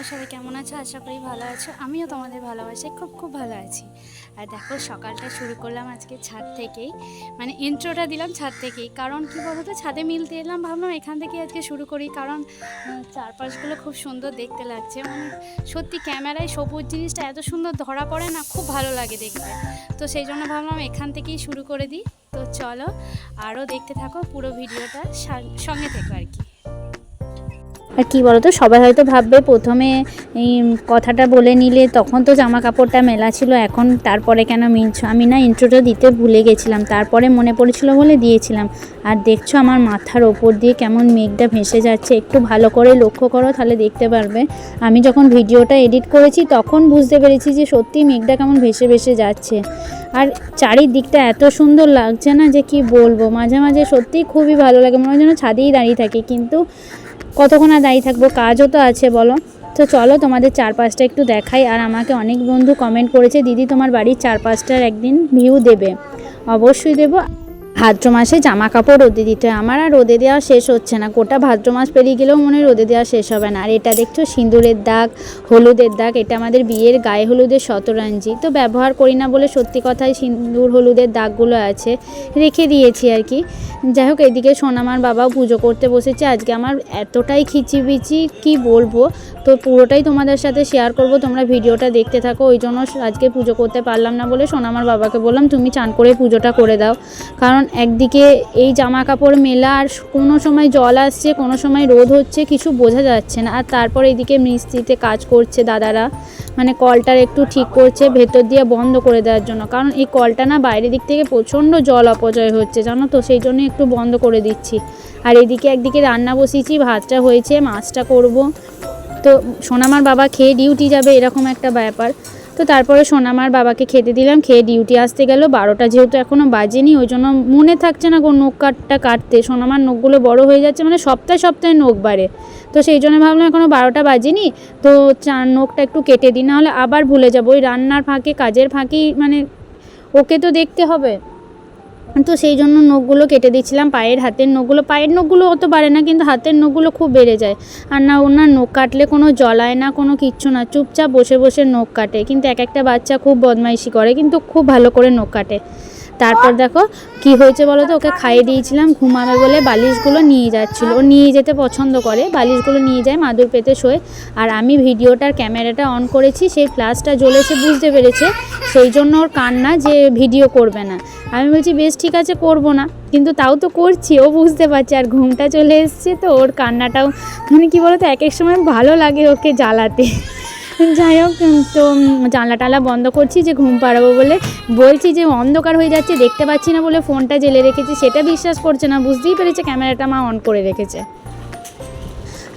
তোমরা সবাই কেমন আছো? আশা করি ভালো আছো। আমিও তোমাদের ভালোবাসি খুব খুব ভালো আছি। আর দেখো, সকালটা শুরু করলাম আজকে ছাদ থেকেই। মানে ইন্ট্রোটা দিলাম ছাদ থেকেই। কারণ কি বলো তো ছাদে মিলতে এলাম, ভাবলাম এখান থেকে আজকে শুরু করি। কারণ চারপাশগুলো খুব সুন্দর দেখতে লাগছে। মানে সত্যি ক্যামেরায় সবুজ জিনিসটা এত সুন্দর ধরা পড়ে না, খুব ভালো লাগে দেখতে। তো সেই জন্য ভাবলাম এখান থেকেই শুরু করে দিই। তো চলো আরও দেখতে থাকো পুরো ভিডিওটা। সঙ্গে থেকো আর কি। আর কি বলতো, সবাই হয়তো ভাববে প্রথমে এই কথাটা বলে নিলে তখন তো জামা কাপড়টা মেলা ছিল, এখন তারপরে কেন মিলছো আমি না ইন্ট্রোটা দিতে ভুলে গেছিলাম, তারপরে মনে পড়েছিল বলে দিয়েছিলাম। আর দেখছ আমার মাথার ওপর দিয়ে কেমন মেঘটা ভেসে যাচ্ছে, একটু ভালো করে লক্ষ্য করো তাহলে দেখতে পারবে। আমি যখন ভিডিওটা এডিট করেছি তখন বুঝতে পেরেছি যে সত্যি মেঘটা কেমন ভেসে ভেসে যাচ্ছে। আর চারিদিকটা এত সুন্দর লাগছে না যে কি বলব, মাঝে মাঝে সত্যিই খুবই ভালো লাগে, মনে হয় যেন ছাদেই দাঁড়িয়ে থাকি, কিন্তু কতক্ষণ আর দাঁড়িয়ে থাকব? কাজও তো আছে, বলো। তো চলো, তোমাদের চারপাশটা একটু দেখাই। আর আমাকে অনেক বন্ধু কমেন্ট করেছে, দিদি, তোমার বাড়ির চারপাশটার একদিন ভিউ দেবে। অবশ্যই দেবো। ভাদ্র মাসে জামা কাপড় রোদে দিতে হয়। আমার আর রোদে দেওয়া শেষ হচ্ছে না। গোটা ভাদ্র মাস পেরিয়ে গেলেও মনে হয় রোদে দেওয়া শেষ হবে না। আর এটা দেখছ, সিঁদুরের দাগ, হলুদের দাগ, এটা আমাদের বিয়ের গায়ে হলুদের শতরঞ্জি। তো ব্যবহার করি না বলে সত্যি কথাই সিঁদুর, হলুদের দাগগুলো আছে, রেখে দিয়েছি আর কি। যাই হোক, এদিকে সোনামার বাবাও পুজো করতে বসেছে। আজকে আমার এতটাই খিচিবিচি, কি বলব? তো পুরোটাই তোমাদের সাথে শেয়ার করব। তোমরা ভিডিওটা দেখতে থাকো। ওই জন্য আজকে পুজো করতে পারলাম না বলে সোনামার বাবাকে বললাম, তুমি চান করে পুজোটা করে দাও। কারণ একদিকে এই জামা কাপড় মেলা আর কোনো সময় জল আসছে, কোনো সময় রোদ হচ্ছে, কিছু বোঝা যাচ্ছে না। আর তারপর এদিকে মিস্ত্রিতে কাজ করছে দাদারা মানে কলটার একটু ঠিক করছে, ভেতর দিয়ে বন্ধ করে দেওয়ার জন্য। কারণ এই কলটা না বাইরের দিক থেকে প্রচণ্ড জল অপচয় হচ্ছে, জানো তো? সেই জন্য একটু বন্ধ করে দিচ্ছি। আর এদিকে একদিকে রান্না বসিয়েছি, ভাতটা হয়েছে, মাছটা করব। তো সোনামার বাবা খেয়ে ডিউটি যাবে, এরকম একটা ব্যাপার। তো তারপরে সোনামার বাবাকে খেতে দিলাম, খেয়ে ডিউটি আসতে গেল, বারোটা যেহেতু এখনও বাজেনি, ওই জন্য মনে থাকছে না কোনো নখ কাটটা কাটতে। সোনামার নখগুলো বড় হয়ে যাচ্ছে মানে সপ্তাহে সপ্তাহে নখ বাড়ে। তো সেই জন্য ভাবলাম এখনও বারোটা বাজেনি, তো চার নখটা একটু কেটে দিই, নাহলে আবার ভুলে যাব। ওই রান্নার ফাঁকে, কাজের ফাঁকেই মানে ওকে তো দেখতে হবে। তো সেই জন্য নখগুলো কেটে দিচ্ছিলাম পায়ের হাতের নখগুলো। পায়ের নখগুলো অত বাড়ে না, কিন্তু হাতের নখগুলো খুব বেড়ে যায়। আর না, ওনার নখ কাটলে কোনো জলায় না, কোনো কিচ্ছু না। চুপচাপ বসে বসে নখ কাটে। কিন্তু এক একটা বাচ্চা খুব বদমাইশি করে, কিন্তু খুব ভালো করে নখ কাটে। তারপর দেখো, কি হয়েছে বলো তো? ওকে খাইয়ে দিয়েছিলাম, ঘুমাবে বলে বালিশগুলো নিয়ে যাচ্ছিল। ও নিয়ে যেতে পছন্দ করে, বালিশগুলো নিয়ে যায় মাদুর পেতে শোয়। আর আমি ভিডিওটার ক্যামেরাটা অন করেছি, সেই ফ্ল্যাশটা জ্বলেছে, বুঝতে পেরেছে। সেই জন্য ওর কান্না যে ভিডিও করবে না। আমি বলছি, বেশ, ঠিক আছে, করব না। কিন্তু তাও তো করছি, ও বুঝতে পারছে। আর ঘুমটা চলে এসছে তো, ওর কান্নাটাও মানে কি বলতো, এক এক সময় ভালো লাগে ওকে জ্বালাতে। যাই হোক তো জানলা টালা বন্ধ করছি যে ঘুম পাড়াবো বলে। বলছি যে অন্ধকার হয়ে যাচ্ছে, দেখতে পাচ্ছি না বলে ফোনটা জেলে রেখেছি, সেটা বিশ্বাস করছে না, বুঝতেই পেরেছে ক্যামেরাটা মা অন করে রেখেছে।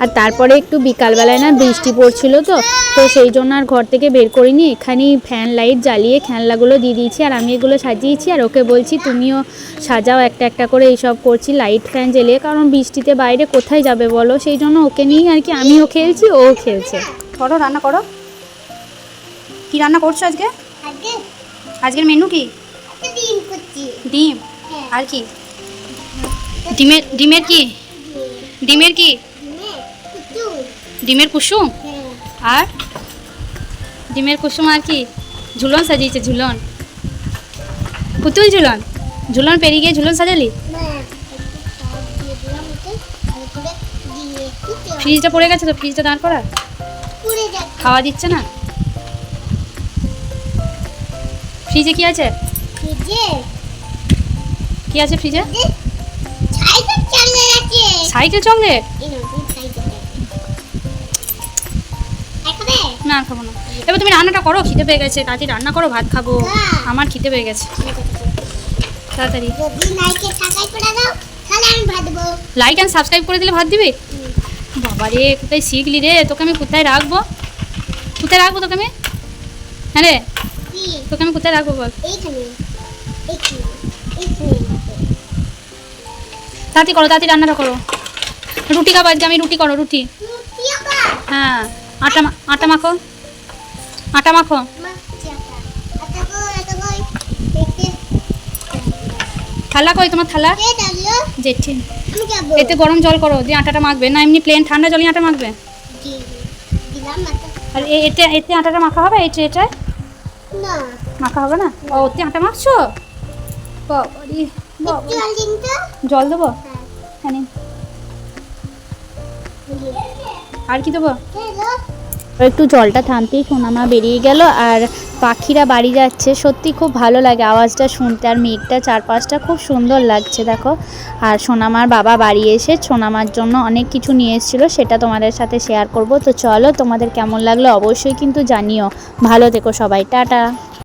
আর তারপরে একটু বিকালবেলায় না বৃষ্টি পড়ছিল তো তো সেই জন্য আর ঘর থেকে বের করিনি, এখানেই ফ্যান লাইট জ্বালিয়ে খেলনাগুলো দিয়ে দিয়েছি, আর আমি এগুলো সাজিয়েছি, আর ওকে বলছি, তুমিও সাজাও একটা একটা করে এইসব করছি, লাইট ফ্যান জ্বালিয়ে, কারণ বৃষ্টিতে বাইরে কোথায় যাবে বলো? সেই জন্য ওকে নিয়েই আর কি আমিও খেলছি, ও খেলছে। করো রান্না করো। কি রান্না করছ আজকে? আজকের মেনু কি? ডিম আর কি? ডিমের ডিমের কি? ডিমের কি? ডিমের কুসুম। হ্যাঁ। আর? ডিমের কুসুম আর কি? ঝুলন সাজিয়েছে ঝুলন। পুতুল ঝুলন? ঝুলন পেরিয়ে গিয়ে ঝুলন সাজালি? ফ্রিজটা পড়ে গেছে তো ফ্রিজটা দাঁড় করা খাওয়া দিচ্ছে না? ফ্রিজে কি আছে? যে কি আছে ফ্রিজে? সাইকেল চকলেট না খাব না। এবার তুমি রান্নাটা করো খিদে পেয়ে গেছে। তাড়াতাড়ি রান্না করো ভাত খাব। আমার খিদে পেয়ে গেছে। তাড়াতাড়ি। লাইক অ্যান্ড সাবস্ক্রাইব করে দিলে ভাত দিবি? বাবা রে কোথায় শিখলি রে? তোকে আমি কোথায় রাখব? কোথায় রাখব তোকে আমি? হ্যাঁ রে? তোকে আমি কোথায় রাখব বল? তাড়াতাড়ি করো তাড়াতাড়ি রান্নাটা করো। রুটি খাব আজকে আমি রুটি করো রুটি। হ্যাঁ আটা আটা মাখো। আটা মাখো। থালা কই তোমার থালা? জেঠি। এতে গরম জল করো দিয়ে আটাটা মাখবে। না এমনি প্লেন ঠান্ডা জলই আটা মাখবে। আর এ- এতে এতে আটাটা মাখা হবে? এই ট্রেটায় না। মাখা হবে না? ও ওতে আটা মাখছো? জল দেবো? হ্যাঁ। হ্যাঁ। আর কি দেবো? একটু জলটা থামতেই সোনামা বেরিয়ে গেল আর পাখিরা বাড়ি যাচ্ছে। সত্যি খুব ভালো লাগে আওয়াজটা শুনতে আর মেঘটা চারপাশটা খুব সুন্দর লাগছে, দেখো। আর সোনামার বাবা বাড়ি এসে সোনামার জন্য অনেক কিছু নিয়ে এসেছিল, সেটা তোমাদের সাথে শেয়ার করব। তো চলো, তোমাদের কেমন লাগল অবশ্যই কিন্তু জানিও। ভালো থেকো সবাই, টাটা।